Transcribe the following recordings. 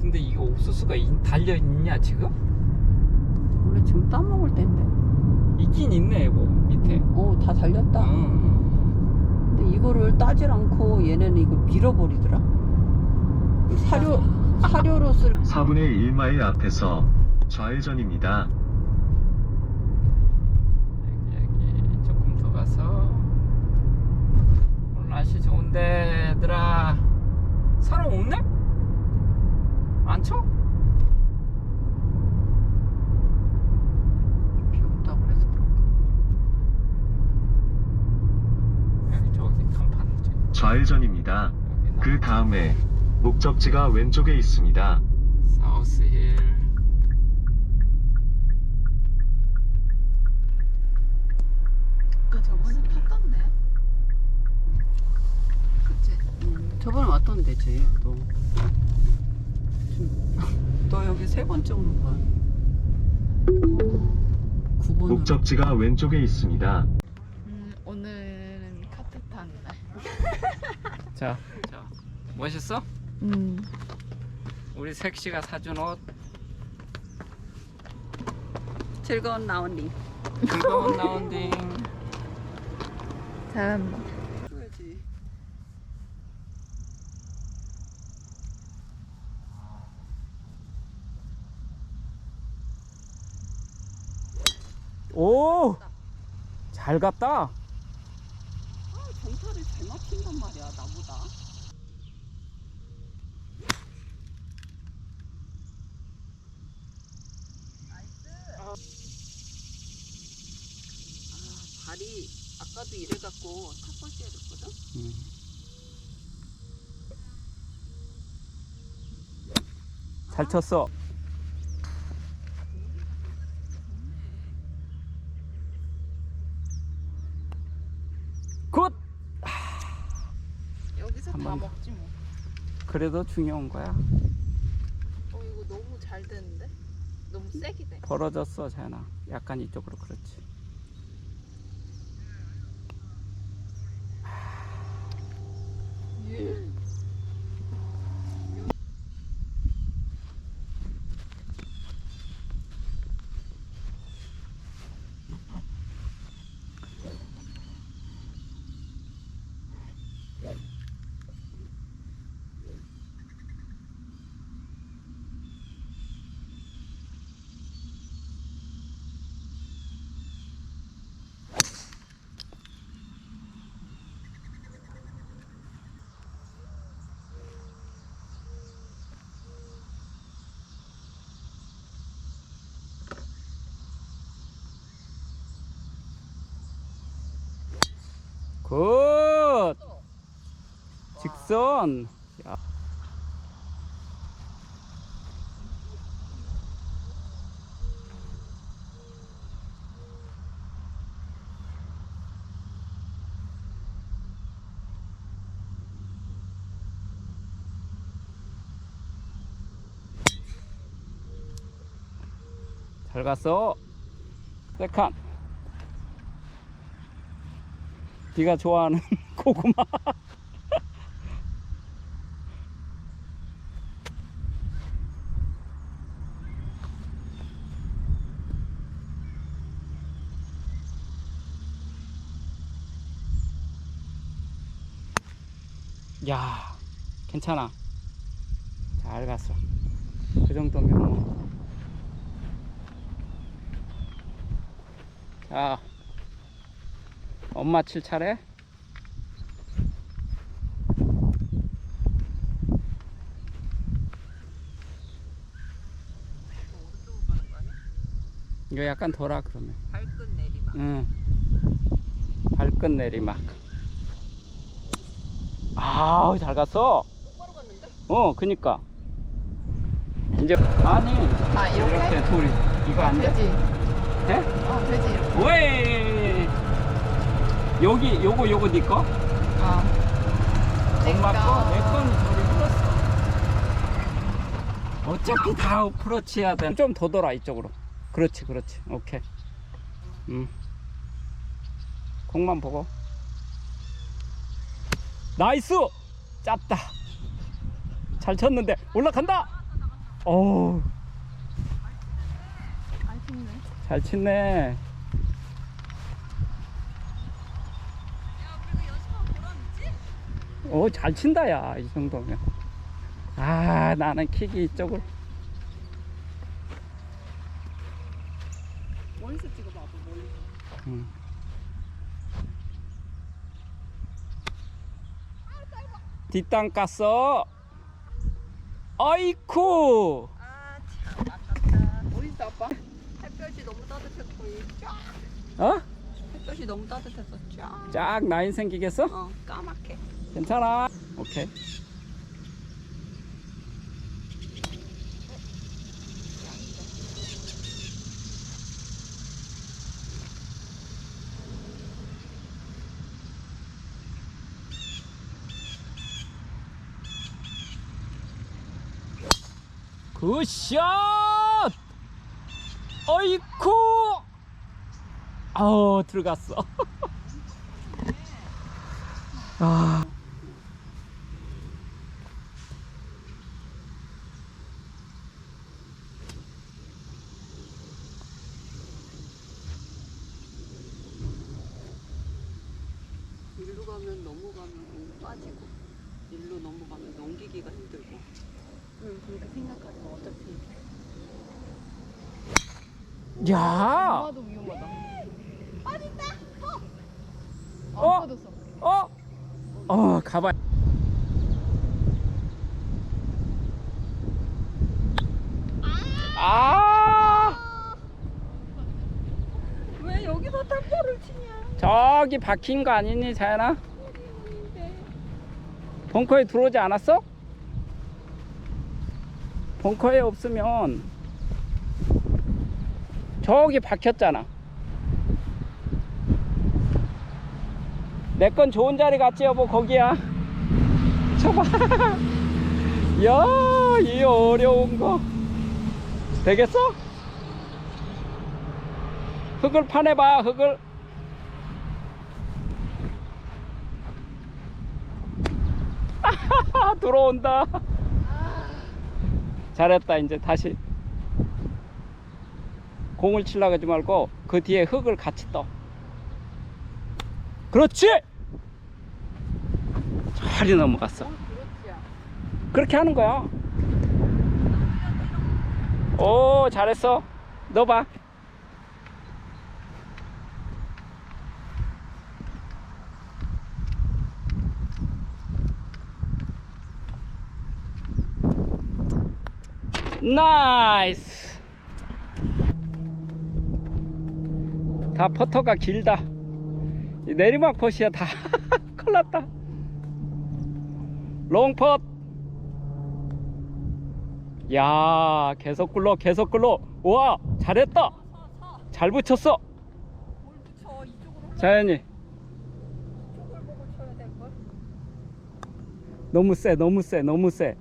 근데 이게 옥수수가 인- 달려 있냐 지금? 원래 지금 따먹을 때인데. 있긴 있네 뭐 밑에. 어, 다 달렸다. 음. 근데 이거를 따질 않고 얘네는 이거 밀어버리더라. 사료, 사료로 쓸. 4분의 1마일 앞에서 좌회전입니다. 여기 여기 조금 더 가서 오늘 날씨 좋은데 얘들아 사람 없네? 안 쳐? 비 온다고 그래서 그런가. 여기 저기 간판 좌회전입니다. 여기 나- 그 다음에 목적지가 왼쪽에 있습니다. 사우스 힐 아까 저번에 탔던데. 그치? 음, 저번에 왔던데, 쟤, 또. 너 여기 세 번째 오는 거야. 9번으로. 목적지가 왼쪽에 있습니다. 음, 오늘은 카트 타는 날. 자, 자 멋있어? 음. 우리 색시가 사준 옷 즐거운 라운딩. 즐거운 라운딩 잘한다. 해야지. 오! 잘 갔다 아, 정타를 잘 맞춘단 말이야, 나보다. 아, 발이 아까도 이래갖고 탁발 째야 됐거든? 잘 쳤어 굿! 여기서 한 다 번 더. 먹지 뭐. 그래도 중요한 거야 어 이거 너무 잘 되는데? 너무 세게 돼. 벌어졌어 자연아 약간 이쪽으로 그렇지 굿! 직선 야. 잘 갔어 세칸 네가 좋아하는 고구마. 야 괜찮아. 잘 갔어. 그 정도면 뭐. 자 엄마 칠 차례 이거 약간 돌아 그러면 발끝 내리막. 응 발끝 내리막 아우 잘 갔어 어 그니까 이제 아니 아 이렇게? 이렇게 둘이 이거 안 돼? 되지. 돼? 어 되지 이렇게. 왜 여기 요거 요거 니꺼? 아. 엄마 거? 내꺼. 내건 저리 흘렀어 어차피 다 어프로치 해야 돼 좀 더 돌아 이쪽으로 그렇지 그렇지 오케이 음 공만 보고 나이스 짰다 잘 쳤는데 올라간다 어우. 잘 치네. 오, 잘 친다, 야, 이 정도면. 아, 나는 킥이 이쪽을. 멀리서 찍어봐봐, 멀리서. 음. 뒷땅 깠어. 아이쿠. 아, 참, 아깝다. 어딨어, 아빠? 햇볕이 너무 따뜻했고, 이 쫙. 어? 햇볕이 너무 따뜻해서 쫙. 쫙 라인 생기겠어? 어, 까맣게. 괜찮아. 오케이. 굿샷! 어이쿠! 어 들어갔어. 아. 일로 가면 넘어가면 너무 빠지고 일로 넘어가면 넘기기가 힘들고 응, 그렇게 생각하지 마, 어차피. 야! 엄마도 위험하다. 어! 어? 안 빠졌어. 어? 어, 가봐. 아! 왜 여기서 탁구를 치냐? 저기 박힌 거 아니니, 자연아? 벙커에 들어오지 않았어? 벙커에 없으면 저기 박혔잖아. 내 건 좋은 자리 같지 여보 거기야. 쳐봐. 야, 이 어려운 거 되겠어? 흙을 파내봐 흙을. 들어온다. 잘했다 이제 다시 공을 치려고 하지 말고 그 뒤에 흙을 같이 떠. 그렇지. 잘 넘어갔어. 그렇게 하는 거야. 오, 잘했어. 넣어봐. 나이스. 다 퍼터가 길다. 이 내리막 퍼시야 다 큰일 났다. 롱펫. 야, 계속 굴러, 계속 굴러. 와, 잘했다. 잘 붙였어. 자연이? 너무 세, 너무 세, 너무 세.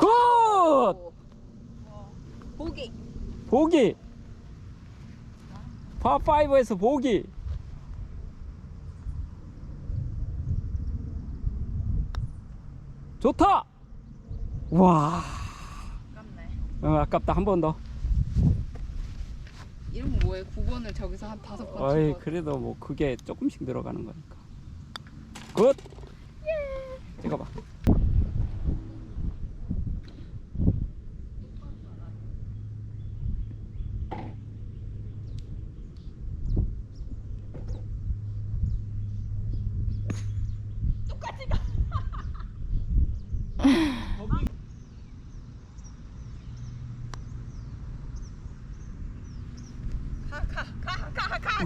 굿! 보기. 보기. 파5에서 보기. 좋다. 와, 아깝네. 어, 아깝다. 한 번 더. 이름 뭐해? 9번을 저기서 한 다섯 번 어이. 그래도 뭐 그게 조금씩 들어가는 거니까. 굿. 찍어봐.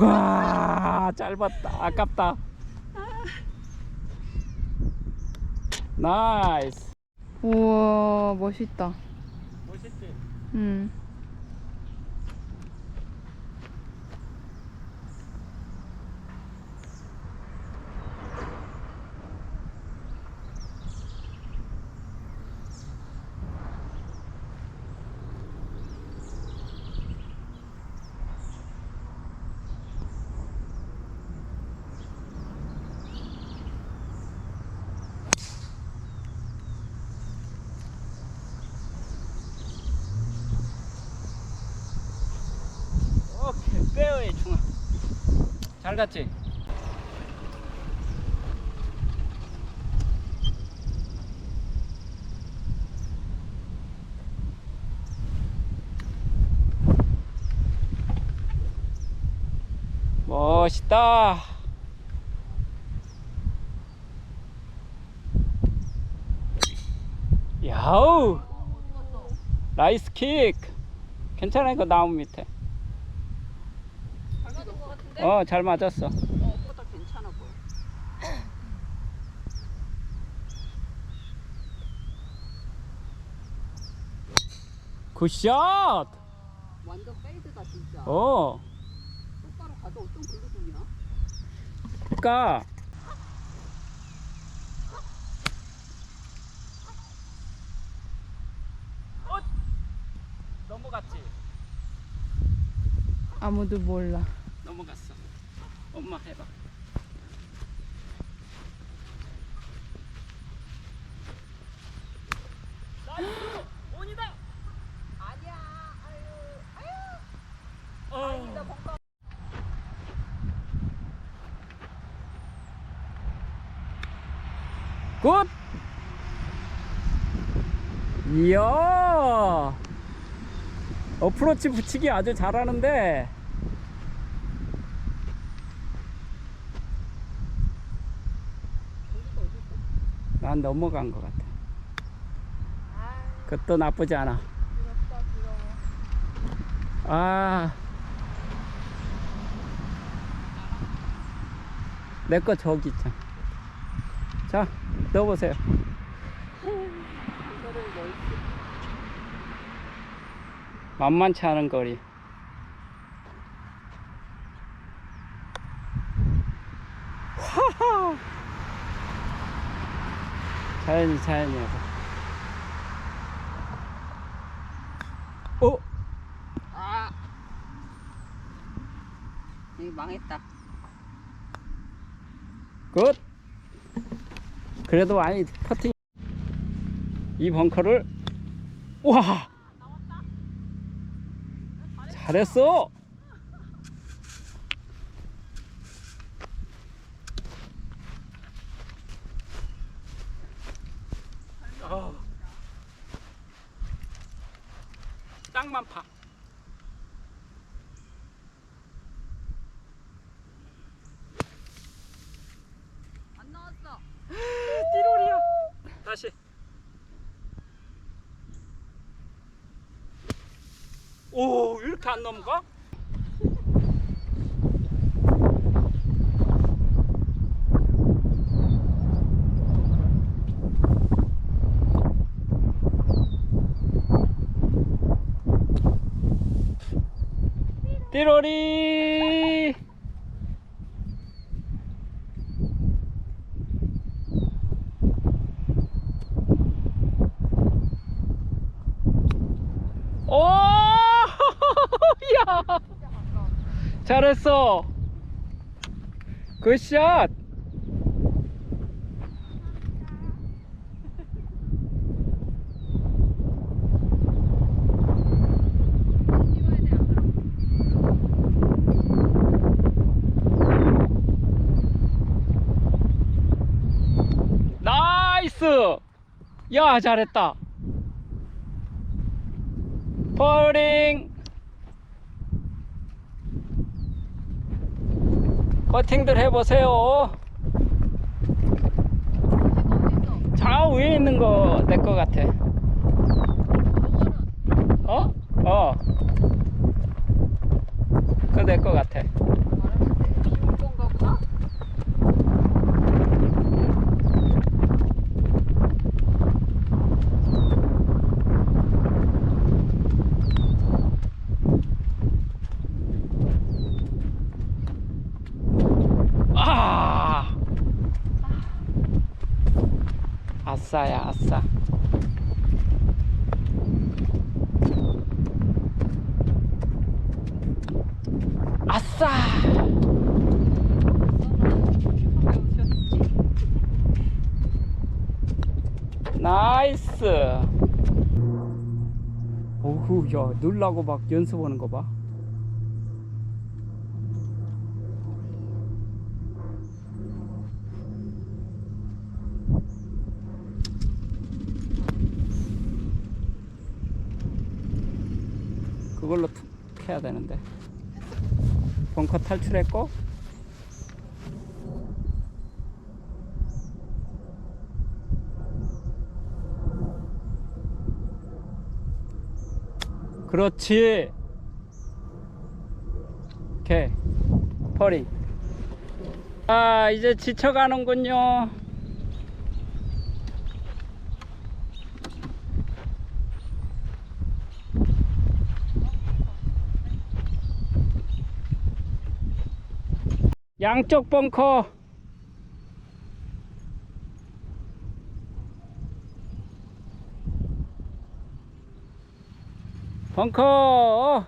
와 짧았다 아깝다 나이스 우와, 멋있다. 멋있지 음. 잘 갔지? 멋있다. 야우. 나이스 킥. 괜찮아 이거 나무 밑에. 같은데? 어, 잘 맞았어. 괜찮아 보여. 굿샷. 완전 페이드다 진짜. 어. 똑바로 가도 어떤 돌리나? 그러니까 어? 넘어갔지. 아무도 몰라. 넘어갔어. 엄마 해봐. 나이스! 온이다! 아니야. 아유. 아유. 굿! 이야! 어프로치 붙이기 아주 잘하는데 난 넘어간 것 같아. 그것도 나쁘지 않아. 아. 내 거 저기 있잖아. 자, 넣어보세요. 만만치 않은 거리. 하하! 자연이 자연이 해봐. 어? 아. 여기 망했다. 굿! 그래도 많이 퍼팅. 이 벙커를, 와! 잘했어! 어. 땅만 파. 안 나왔어. 띠로리야. 다시. 오, 이렇게 안 넘어가? 띠로리. 오! 야! 잘했어. 굿샷. 나이스. 야, 잘했다. 퍼링 퍼팅들 해보세요. 저 위에 있는 거 내 거 같아. 어? 어. 그거 내 거 같아. 아 아싸야 아싸. 아싸. 나이스. 오후 야 놀라고 막 연습하는 거봐 그걸로 툭 해야 되는데. 벙커 탈출했고. 그렇지. 오케이. 퍼링. 아, 이제 지쳐가는군요. 양쪽 벙커. 벙커.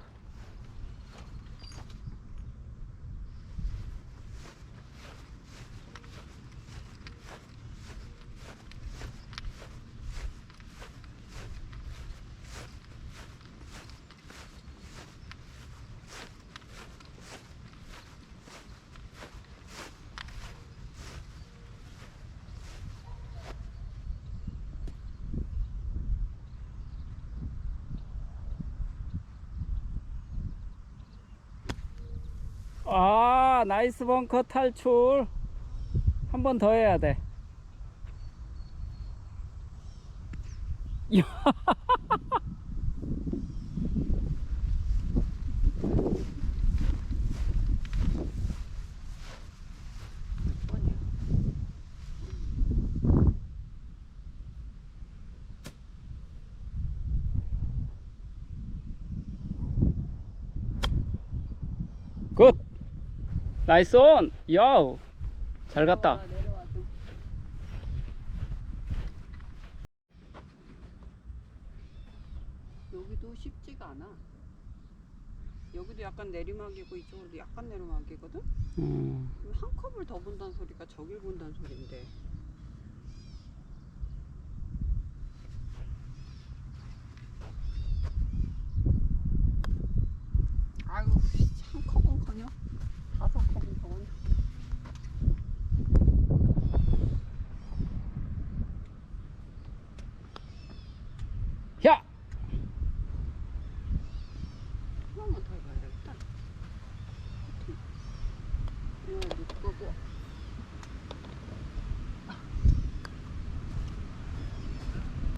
아, 나이스 벙커 탈출. 한 번 더 해야 돼. 야. 굿. 나이스 온. 야우. 잘 갔다. 여기도 쉽지가 않아. 여기도 약간 내리막이고 이쪽으로도 약간 내리막이거든. 음. 한 컵을 더 본다는 소리가 저길 본다는 소리인데.